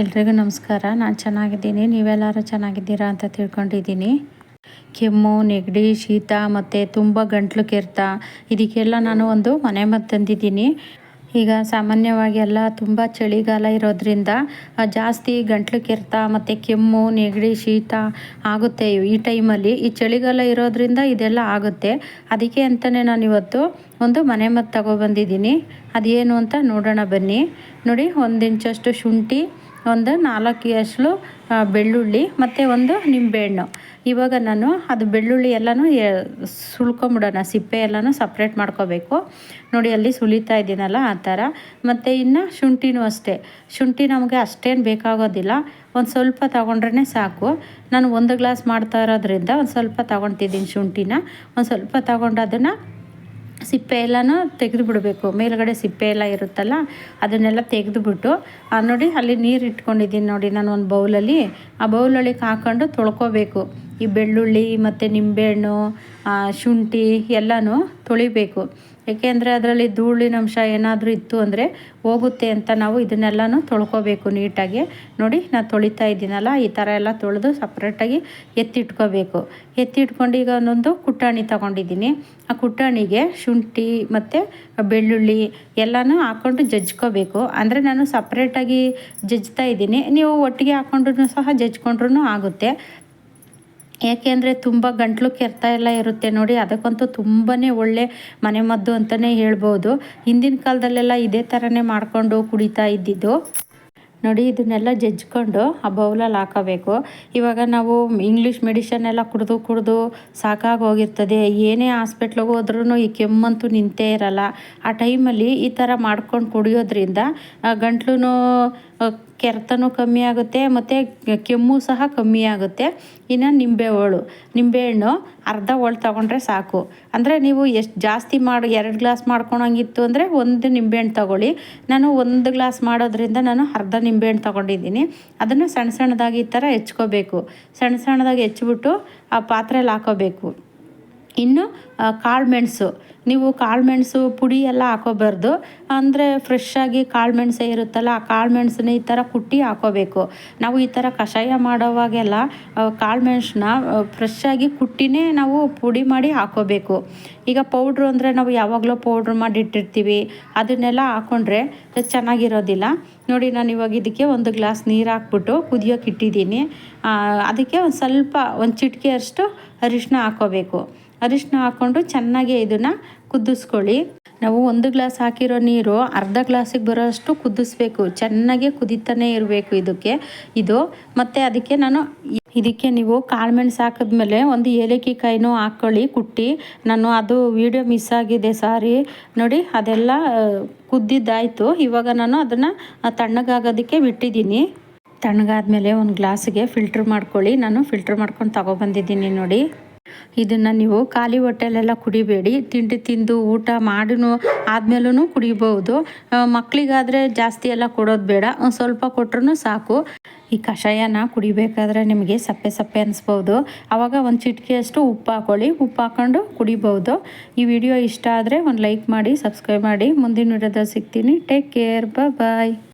ಎಲ್ರಿಗೂ ನಮಸ್ಕಾರ. ನಾನು ಚೆನ್ನಾಗಿದ್ದೀನಿ. ನೀವೆಲ್ಲರೂ ಚೆನ್ನಾಗಿದ್ದೀರಾ ಅಂತ ತಿಳ್ಕೊಂಡಿದ್ದೀನಿ. ಕೆಮ್ಮು, ನೆಗಡಿ, ಶೀತ ಮತ್ತು ತುಂಬ ಗಂಟ್ಲು ಕೆರೆತ. ಇದಕ್ಕೆಲ್ಲ ನಾನು ಒಂದು ಮನೆ ಮದ್ದು ತಂದಿದ್ದೀನಿ. ಈಗ ಸಾಮಾನ್ಯವಾಗಿ ಎಲ್ಲ ತುಂಬ ಚಳಿಗಾಲ ಇರೋದ್ರಿಂದ ಜಾಸ್ತಿ ಗಂಟ್ಲು ಕೆರೆತ ಮತ್ತು ಕೆಮ್ಮು, ನೆಗಡಿ, ಶೀತ ಆಗುತ್ತೆ ಈ ಟೈಮಲ್ಲಿ. ಈ ಚಳಿಗಾಲ ಇರೋದ್ರಿಂದ ಇದೆಲ್ಲ ಆಗುತ್ತೆ. ಅದಕ್ಕೆ ಅಂತಲೇ ನಾನು ಇವತ್ತು ಒಂದು ಮನೆ ಮದ್ದು ತಗೊಬಂದಿದ್ದೀನಿ ಅದೇನು ಅಂತ ನೋಡೋಣ ಬನ್ನಿ. ನೋಡಿ ಒಂದು ಇಂಚಷ್ಟು ಶುಂಠಿ ಒಂದು ನಾಲ್ಕು ಅಷ್ಟು ಬೆಳ್ಳುಳ್ಳಿ ಮತ್ತು ಒಂದು ನಿಂಬೆಹಣ್ಣು. ಇವಾಗ ನಾನು ಅದು ಬೆಳ್ಳುಳ್ಳಿ ಎಲ್ಲನೂ ಸುಳ್ಕೊಂಬಿಡೋಣ ಸಿಪ್ಪೆ ಎಲ್ಲನೂ ಸಪ್ರೇಟ್ ಮಾಡ್ಕೋಬೇಕು. ನೋಡಿ ಅಲ್ಲಿ ಸುಲಿತಾ ಇದ್ದೀನಲ್ಲ ಆ ಥರ. ಮತ್ತು ಇನ್ನು ಶುಂಠಿನೂ ಅಷ್ಟೇ. ಶುಂಠಿ ನಮಗೆ ಅಷ್ಟೇನು ಬೇಕಾಗೋದಿಲ್ಲ. ಒಂದು ಸ್ವಲ್ಪ ತೊಗೊಂಡ್ರೆ ಸಾಕು. ನಾನು ಒಂದು ಗ್ಲಾಸ್ ಮಾಡ್ತಾ ಇರೋದ್ರಿಂದ ಒಂದು ಸ್ವಲ್ಪ ತೊಗೊಳ್ತಿದ್ದೀನಿ ಶುಂಠಿನ. ಒಂದು ಸ್ವಲ್ಪ ತೊಗೊಂಡು ಅದನ್ನು ಸಿಪ್ಪೆ ಎಲ್ಲನೂ ತೆಗೆದು ಬಿಡಬೇಕು. ಮೇಲುಗಡೆ ಸಿಪ್ಪೆ ಎಲ್ಲ ಇರುತ್ತಲ್ಲ, ಅದನ್ನೆಲ್ಲ ತೆಗೆದುಬಿಟ್ಟು ನೋಡಿ ಅಲ್ಲಿ ನೀರು ಇಟ್ಕೊಂಡಿದ್ದೀನಿ ನೋಡಿ ನಾನು ಒಂದು ಬೌಲಲ್ಲಿ ಆ ಬೌಲೊಳಗೆ ಹಾಕ್ಕೊಂಡು ತೊಳ್ಕೊಬೇಕು. ಈ ಬೆಳ್ಳುಳ್ಳಿ ಮತ್ತು ನಿಂಬೆಹಣ್ಣು ಶುಂಠಿ ಎಲ್ಲನೂ ತೊಳಿಬೇಕು. ಏಕೆಂದರೆ ಅದರಲ್ಲಿ ಧೂಳಿನ ಅಂಶ ಏನಾದರೂ ಇತ್ತು ಅಂದರೆ ಹೋಗುತ್ತೆ ಅಂತ ನಾವು ಇದನ್ನೆಲ್ಲನೂ ತೊಳ್ಕೊಬೇಕು ನೀಟಾಗಿ. ನೋಡಿ ನಾನು ತೊಳಿತಾ ಇದ್ದೀನಲ್ಲ, ಈ ಥರ ಎಲ್ಲ ತೊಳೆದು ಸಪ್ರೇಟಾಗಿ ಎತ್ತಿಟ್ಕೋಬೇಕು. ಎತ್ತಿಟ್ಕೊಂಡು ಈಗ ಒಂದೊಂದು ಕುಟ್ಟಾಣಿ ತೊಗೊಂಡಿದ್ದೀನಿ. ಆ ಕುಟ್ಟಾಣಿಗೆ ಶುಂಠಿ ಮತ್ತು ಬೆಳ್ಳುಳ್ಳಿ ಎಲ್ಲನೂ ಹಾಕ್ಕೊಂಡು ಜಜ್ಕೋಬೇಕು. ಅಂದರೆ ನಾನು ಸಪ್ರೇಟಾಗಿ ಜಜ್ತಾ ಇದ್ದೀನಿ. ನೀವು ಒಟ್ಟಿಗೆ ಹಾಕ್ಕೊಂಡ್ರೂ ಸಹ ಜಜ್ಕೊಂಡ್ರೂ ಆಗುತ್ತೆ. ಏಕೆಂದರೆ ತುಂಬ ಗಂಟ್ಲು ಕೆರೆತ ಎಲ್ಲ ಇರುತ್ತೆ ನೋಡಿ, ಅದಕ್ಕಂತೂ ತುಂಬಾ ಒಳ್ಳೆ ಮನೆಮದ್ದು ಅಂತಲೇ ಹೇಳ್ಬೋದು. ಹಿಂದಿನ ಕಾಲದಲ್ಲೆಲ್ಲ ಇದೇ ಥರನೇ ಮಾಡಿಕೊಂಡು ಕುಡಿತಾ ಇದ್ದಿದ್ದು. ನೋಡಿ, ಇದನ್ನೆಲ್ಲ ಜಜ್ಕೊಂಡು ಆ ಬೌಲಲ್ಲಿ ಹಾಕೋಬೇಕು. ಇವಾಗ ನಾವು ಇಂಗ್ಲೀಷ್ ಮೆಡಿಷನ್ ಎಲ್ಲ ಕುಡಿದು ಕುಡಿದು ಸಾಕಾಗಿ ಹೋಗಿರ್ತದೆ. ಏನೇ ಹಾಸ್ಪಿಟ್ಲಿಗೆ ಹೋದ್ರೂ ಈ ಕೆಮ್ಮಂತೂ ನಿಂತೇ ಇರಲ್ಲ. ಆ ಟೈಮಲ್ಲಿ ಈ ಥರ ಮಾಡ್ಕೊಂಡು ಕುಡಿಯೋದ್ರಿಂದ ಗಂಟ್ಲು ಕೆರೆತನೂ ಕಮ್ಮಿ ಆಗುತ್ತೆ, ಮತ್ತು ಕೆಮ್ಮು ಸಹ ಕಮ್ಮಿ ಆಗುತ್ತೆ. ಇನ್ನು ನಿಂಬೆ ಹೋಳು ನಿಂಬೆಹಣ್ಣು ಅರ್ಧ ಹೋಳು ತೊಗೊಂಡ್ರೆ ಸಾಕು. ಅಂದರೆ ನೀವು ಎಷ್ಟು ಜಾಸ್ತಿ ಮಾಡಿ, ಎರಡು ಗ್ಲಾಸ್ ಮಾಡ್ಕೊಳಂಗಿತ್ತು ಅಂದರೆ ಒಂದು ನಿಂಬೆಹಣ್ಣು ತೊಗೊಳ್ಳಿ. ನಾನು ಒಂದು ಗ್ಲಾಸ್ ಮಾಡೋದ್ರಿಂದ ನಾನು ಅರ್ಧ ನಿಂಬೆಹಣ್ಣು ತೊಗೊಂಡಿದ್ದೀನಿ. ಅದನ್ನು ಸಣ್ಣ ಸಣ್ಣದಾಗಿ ಈ ಥರ ಹೆಚ್ಕೋಬೇಕು. ಸಣ್ಣ ಸಣ್ಣದಾಗಿ ಹೆಚ್ಬಿಟ್ಟು ಆ ಪಾತ್ರೆಯಲ್ಲಿ ಹಾಕೋಬೇಕು. ಇನ್ನು ಕಾಳುಮೆಣಸು ನೀವು ಕಾಳುಮೆಣಸು ಪುಡಿ ಎಲ್ಲ ಹಾಕೋಬಾರ್ದು. ಅಂದರೆ ಫ್ರೆಶ್ಶಾಗಿ ಕಾಳು ಮೆಣಸೇ ಇರುತ್ತಲ್ಲ, ಆ ಕಾಳುಮೆಣಸನ್ನ ಈ ಥರ ಕುಟ್ಟಿ ಹಾಕೋಬೇಕು. ನಾವು ಈ ಥರ ಕಷಾಯ ಮಾಡೋವಾಗೆಲ್ಲ ಕಾಳುಮೆಣಸನ್ನ ಫ್ರೆಶ್ಶಾಗಿ ಕುಟ್ಟಿನೇ ನಾವು ಪುಡಿ ಮಾಡಿ ಹಾಕೋಬೇಕು. ಈಗ ಪೌಡ್ರು ಅಂದರೆ ನಾವು ಯಾವಾಗಲೂ ಪೌಡ್ರ್ ಮಾಡಿಟ್ಟಿರ್ತೀವಿ ಅದನ್ನೆಲ್ಲ ಹಾಕ್ಕೊಂಡ್ರೆ ಚೆನ್ನಾಗಿರೋದಿಲ್ಲ. ನೋಡಿ, ನಾನು ಇವಾಗ ಇದಕ್ಕೆ ಒಂದು ಗ್ಲಾಸ್ ನೀರು ಹಾಕ್ಬಿಟ್ಟು ಕುದಿಯೋಕೆ ಇಟ್ಟಿದ್ದೀನಿ. ಅದಕ್ಕೆ ಒಂದು ಸ್ವಲ್ಪ, ಒಂದು ಚಿಟಿಕೆ ಅಷ್ಟು ಅರಿಶಿನ ಹಾಕೋಬೇಕು. ಅರಿಶಿನ ಹಾಕ್ಕೊಂಡು ಚೆನ್ನಾಗಿ ಇದನ್ನು ಕುದಿಸ್ಕೊಳ್ಳಿ. ನಾವು ಒಂದು ಗ್ಲಾಸ್ ಹಾಕಿರೋ ನೀರು ಅರ್ಧ ಗ್ಲಾಸಿಗೆ ಬರೋಷ್ಟು ಕುದಿಸ್ಬೇಕು. ಚೆನ್ನಾಗೆ ಕುದಿತಾನೆ ಇರಬೇಕು ಇದಕ್ಕೆ. ಇದು ಮತ್ತು ಅದಕ್ಕೆ ನಾನು ಇದಕ್ಕೆ ನೀವು ಕಾಳು ಮೆಣಸು ಹಾಕಿದ್ಮೇಲೆ ಒಂದು ಏಲಕ್ಕಿ ಕಾಯಿನೂ ಹಾಕ್ಕೊಳ್ಳಿ ಕುಟ್ಟಿ. ನಾನು ಅದು ವಿಡಿಯೋ ಮಿಸ್ ಆಗಿದೆ ಸಾರಿ. ನೋಡಿ, ಅದೆಲ್ಲ ಕುದ್ದಿದ್ದಾಯಿತು. ಇವಾಗ ನಾನು ಅದನ್ನು ತಣ್ಣಗಾಗೋದಕ್ಕೆ ಬಿಟ್ಟಿದ್ದೀನಿ. ತಣ್ಣಗಾದ್ಮೇಲೆ ಒಂದು ಗ್ಲಾಸಿಗೆ ಫಿಲ್ಟ್ರ್ ಮಾಡ್ಕೊಳ್ಳಿ. ನಾನು ಫಿಲ್ಟ್ರ್ ಮಾಡ್ಕೊಂಡು ತಗೊಬಂದಿದ್ದೀನಿ ನೋಡಿ. ಇದನ್ನು ನೀವು ಖಾಲಿ ಹೊಟ್ಟೆಲೆಲ್ಲ ಕುಡಿಬೇಡಿ. ತಿಂಡಿ ತಿಂದು ಊಟ ಮಾಡಿನೂ ಆದಮೇಲೂ ಕುಡಿಬಹುದು. ಮಕ್ಕಳಿಗಾದರೆ ಜಾಸ್ತಿ ಎಲ್ಲ ಕೊಡೋದು ಬೇಡ. ಸ್ವಲ್ಪ ಕೊಟ್ರೂ ಸಾಕು. ಈ ಕಷಾಯನ ಕುಡಿಬೇಕಾದ್ರೆ ನಿಮಗೆ ಸಪ್ಪೆ ಸಪ್ಪೆ ಅನಿಸ್ಬೋದು ಆವಾಗ ಒಂದು ಚಿಟಿಕೆಯಷ್ಟು ಉಪ್ಪು ಹಾಕೊಳ್ಳಿ. ಉಪ್ಪು ಹಾಕೊಂಡು ಕುಡಿಬೋದು ಈ ವಿಡಿಯೋ ಇಷ್ಟ ಆದರೆ ಒಂದು ಲೈಕ್ ಮಾಡಿ, ಸಬ್ಸ್ಕ್ರೈಬ್ ಮಾಡಿ. ಮುಂದಿನ ವಿಡಿಯೋದಲ್ಲಿ ಸಿಗ್ತೀನಿ. Take care bye